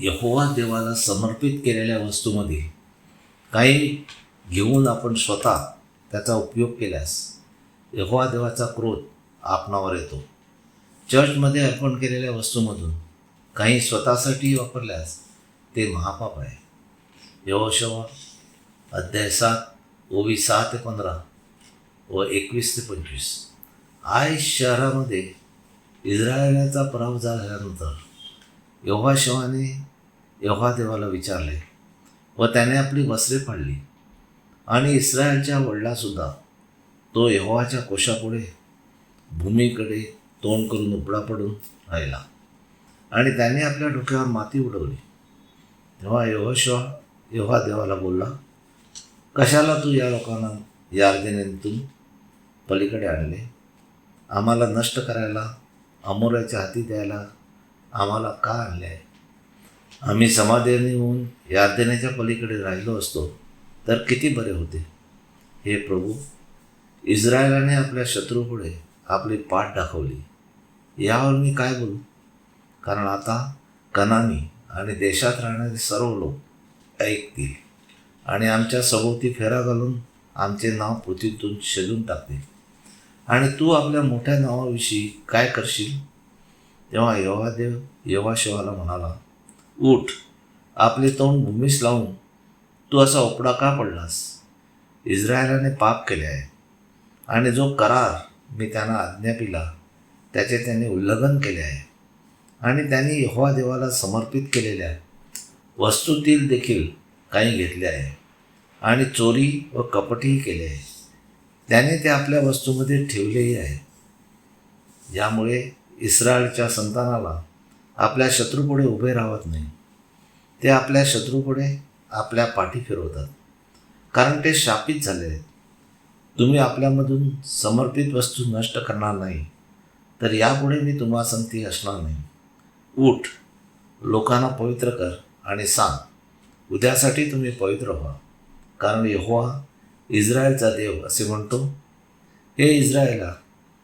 यहोवा देवाला समर्पित केलेल्या वस्तूमध्ये काही घेऊन आपण स्वतः त्याचा उपयोग केल्यास यहोवा देवाचा क्रोध आपणावर येतो. चर्चमध्ये अर्पण केलेल्या वस्तूमधून काही स्वतःसाठी वापरल्यास ते महापाप आहे. यहोशवा अध्याय सात ओवी सहा ते पंधरा व एकवीस ते पंचवीस. आय शहरामध्ये इस्रायलाचा पराभव झाल्यानंतर योगाशवाने योगादेवाला विचारले व त्याने आपली वस्त्रे फाडली. आणि इस्रायलच्या वडिलासुद्धा तो यहोवाच्या कोशापुढे भूमीकडे तोंड करून उपडा पडून राहिला. आणि त्याने आपल्या डोक्यावर माती उडवली. तेव्हा यहोशवा यव्हा देवाला बोलला कशाला तू या लोकांना यार्देनेतून पलीकडे आणले? आम्हाला नष्ट करायला अमोऱ्याच्या हाती द्यायला आम्हाला का आणले? आहे आम्ही समाधानी होऊन यार्देनेच्या पलीकडे राहिलो असतो तर किती बरे होते. हे प्रभू इस्रायलाने आपल्या शत्रूपुढे आपली पाठ दाखवली. यावर मी काय बोलू? कारण आता कनानी आणि देशात राहणारे सर्व लोक ऐकतील आणि आमच्या सभोवती फेरा घालून आमचे नाव पृथ्वीतून शेजून टाकतील. आणि तू आपल्या मोठ्या नावाविषयी काय करशील? तेव्हा यवादेव यवाशिवाला म्हणाला उठ आपले तोंड भूमीस लावून तू असा उपडा का पडलास? इस्रायलाने पाप केले आहे. आणि जो करार मी त्यांना आज्ञा पिला त्याचे त्यांनी उल्लंघन केले आहे. आणि त्यांनी यहोवा देवाला समर्पित केलेल्या वस्तूतील देखील काही घेतले आहे. आणि चोरी व कपटही केले आहे. त्याने ते आपल्या वस्तूमध्ये ठेवलेही आहे. यामुळे इस्रायलच्या संतानाला आपल्या शत्रूपुढे उभे राहत नाही. ते आपल्या शत्रूपुढे आपल्या पाठी फिरवतात. कारण ते शापित झाले आहेत. तुम्ही आपल्यामधून समर्पित वस्तू नष्ट करणार नाही तर यापुढे मी तुम्हा संगती असणार नाही. उठ लोकांना पवित्र कर आणि सांग उद्यासाठी तुम्ही पवित्र व्हा. कारण यहोवा इस्रायलचा देव असे म्हणतो हे इस्रायला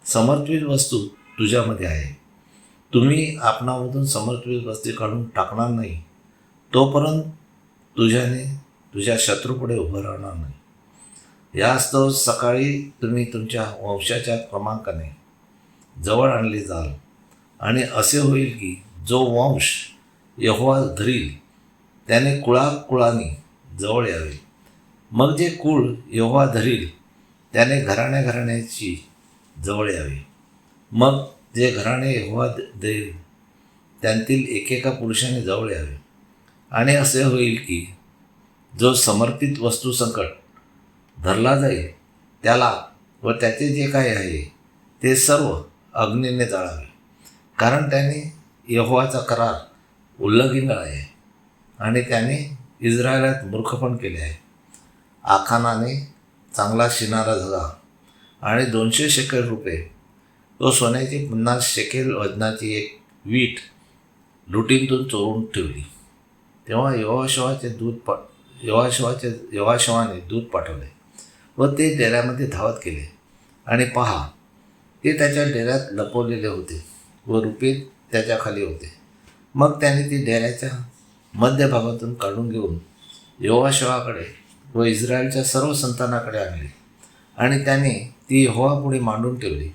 समर्पित वस्तू तुझ्यामध्ये आहे. तुम्ही आपणामधून समर्पित वस्ती काढून टाकणार नाही तोपर्यंत तुझ्याने तुझ्या शत्रूपुढे उभं राहणार नाही. यास्तव सकाळी तुम्ही तुमच्या वंशाच्या क्रमांकाने जवळ आणले जाल. आणि असे होईल की जो वंश यहोवा धरील त्याने कुळाकुळाने जवळ यावे. मग जे कुळ यहोवा धरील त्याने घराण्याघराण्याची जवळ यावे. मग जे घराणे यहोवा द- देईल त्यांतील एकेका पुरुषाने जवळ यावे. आणि असे होईल की जो समर्पित वस्तू संकट धरला जाईल त्याला व त्याचे जे काही आहे ते सर्व अग्नीने जाळावे. कारण त्याने यहोवाचा करार उल्लंघन आहे आणि त्याने इस्रायलात मूर्खपण केले आहे. आखानाने चांगला शिणारा झाला आणि दोनशे शेकड रुपये तो सोन्याची पन्नास शेकेल वजनाची एक वीट लुटींतून चोरून ठेवली. तेव्हा यवाशवाचे दूध पा यवाशवाचे यवाशवाने दूध पाठवले व ते डेऱ्यामध्ये धावत गेले. आणि पहा ते त्याच्या डेऱ्यात लपवलेले होते व रुपये त्याच्याखाली होते. मग त्याने ती डेऱ्याच्या मध्यभागातून काढून घेऊन यहोवाशवाकडे व इस्रायलच्या सर्व संतानाकडे आणली. आणि त्याने ती यहोवापुढे मांडून ठेवली.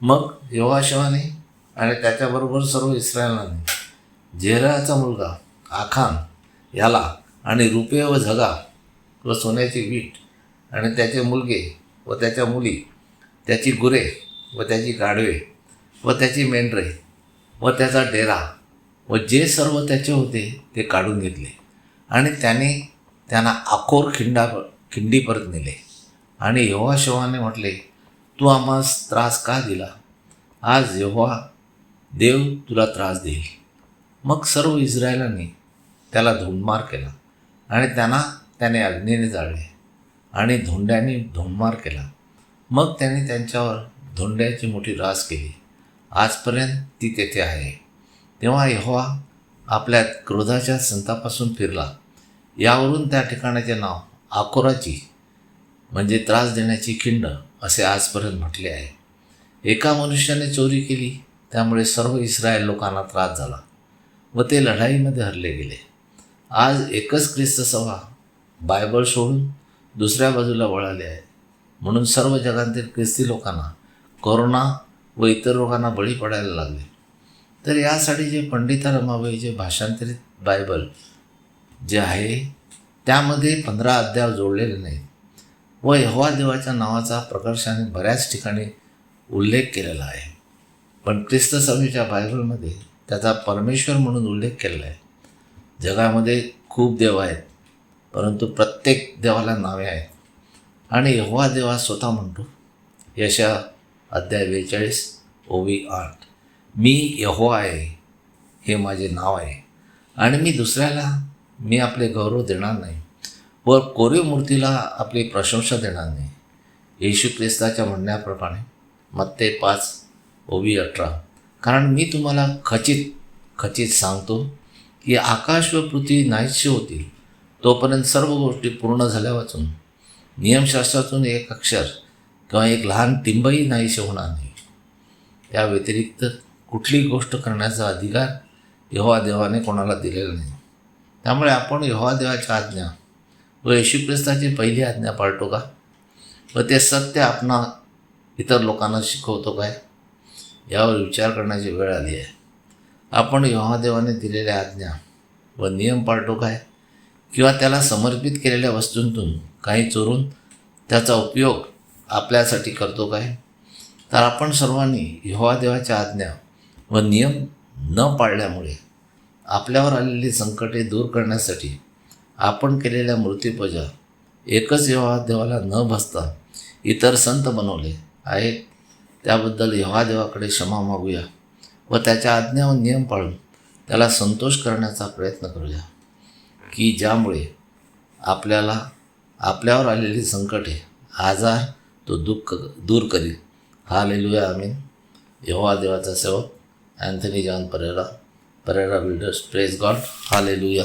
मग यहोवाशवाने आणि त्याच्याबरोबर सर्व इस्रायलाने झेराचा मुलगा आखान याला आणि रुपये व झगा व सोन्याची वीट आणि त्याचे मुलगे व त्याच्या मुली त्याची गुरे व त्याची गाढवे व त्याची मेंढरे व त्याचा डेरा व जे सर्व त्याचे होते ते काढून घेतले. आणि त्याने त्यांना आखोर खिंडा खिंडीपर्यंत नेले. आणि योगाशिवाने म्हटले तू आम्हास त्रास का दिला? आज यहोवा देव तुला त्रास देईल. मग सर्व इस्रायलाने त्याला धोंडमार केला आणि त्यांना त्याने अग्नीने जाळले आणि धोंड्याने धोंडमार केला. मग त्याने त्यांच्यावर धोंड्याची मोठी रास केली. आजपर्यंत ती तेथे आहे. तेव्हा यहोवा आपल्या क्रोधाच्या संतापासून फिरला. यावरून त्या ठिकाणाचे नाव आकोराची म्हणजे त्रास देण्याची खिंड असे आजपर्यंत म्हटले आहे. एका मनुष्याने चोरी केली त्यामुळे सर्व इस्रायल लोकांना त्रास झाला व ते लढाईमध्ये हरले गेले. आज एकच ख्रिस्त सभा बायबल सोडून दुसऱ्या बाजूला वळाले आहे. म्हणून सर्व जगातील ख्रिस्ती लोकांना कोरोना व इतर रोगांना बळी पडायला लागले. तर यासाठी जे पंडिता रमाबाई जे भाषांतरित बायबल जे आहे त्यामध्ये पंधरा अध्याय जोडलेले नाहीत. व यहोवा देवाच्या नावाचा प्रकर्षाने बऱ्याच ठिकाणी उल्लेख केलेला आहे. पण ख्रिस्तसभेच्या बायबलमध्ये त्याचा परमेश्वर म्हणून उल्लेख केलेला आहे. जगामध्ये खूप देव आहेत परंतु प्रत्येक देवाला नावे आहेत. आणि यहोवा देवा स्वतः म्हणतो यशा अध्याय बेचाळीस ओवी आठ मी यहोवा आहे हे माझे नाव आहे. आणि मी दुसऱ्याला मी आपले गौरव देणार नाही. व कोरीव मूर्तीला आपली प्रशंसा देणार नाही. येशू ख्रिस्ताच्या म्हणण्याप्रमाणे मत्ते पाच ओवी अठरा. कारण मी तुम्हाला खचित खचित सांगतो की आकाश व पृथ्वी नाहीशी होतील तोपर्यंत सर्व गोष्टी पूर्ण झाल्या वाचून. नियमशास्त्रातून एक अक्षर किंवा एक लहान टिंबही नाहीसे होणार नाही. त्या व्यतिरिक्त कुठलीही गोष्ट करण्याचा अधिकार यहोवा देवाने कोणाला दिलेला नाही. त्यामुळे आपण यहोवा देवाच्या आज्ञा व येशू ख्रिस्ताची पहिली आज्ञा पाळतो का? व ते सत्य आपणा इतर लोकांना शिकवतो काय? यावर विचार करण्याची वेळ आली आहे. आपण यवादेवाने दिलेल्या आज्ञा व नियम पाळतो काय? किंवा त्याला समर्पित केलेल्या वस्तूंतून काही चोरून त्याचा उपयोग आपल्यासाठी करतो काय? तर आपण सर्वांनी यहोवा देवाच्या आज्ञा व नियम न पाळल्यामुळे आपल्यावर आलेली संकटे दूर करण्यासाठी आपण केलेल्या मूर्तीपूजा एकच यहोवा देवाला न भसता इतर संत बनवले आहेत त्याबद्दल यहोवा देवाकडे क्षमा मागूया व त्याच्या आज्ञा व नियम पाळून त्याला संतोष करण्याचा प्रयत्न करूया. की ज्यामुळे आपल्याला आपल्यावर आलेली संकटे आजार तो दुःख दूर करील. हा लेलूया आमीन. यहोवा देवाचा सेवक Anthony John Pereira Pereira builders praise God. Hallelujah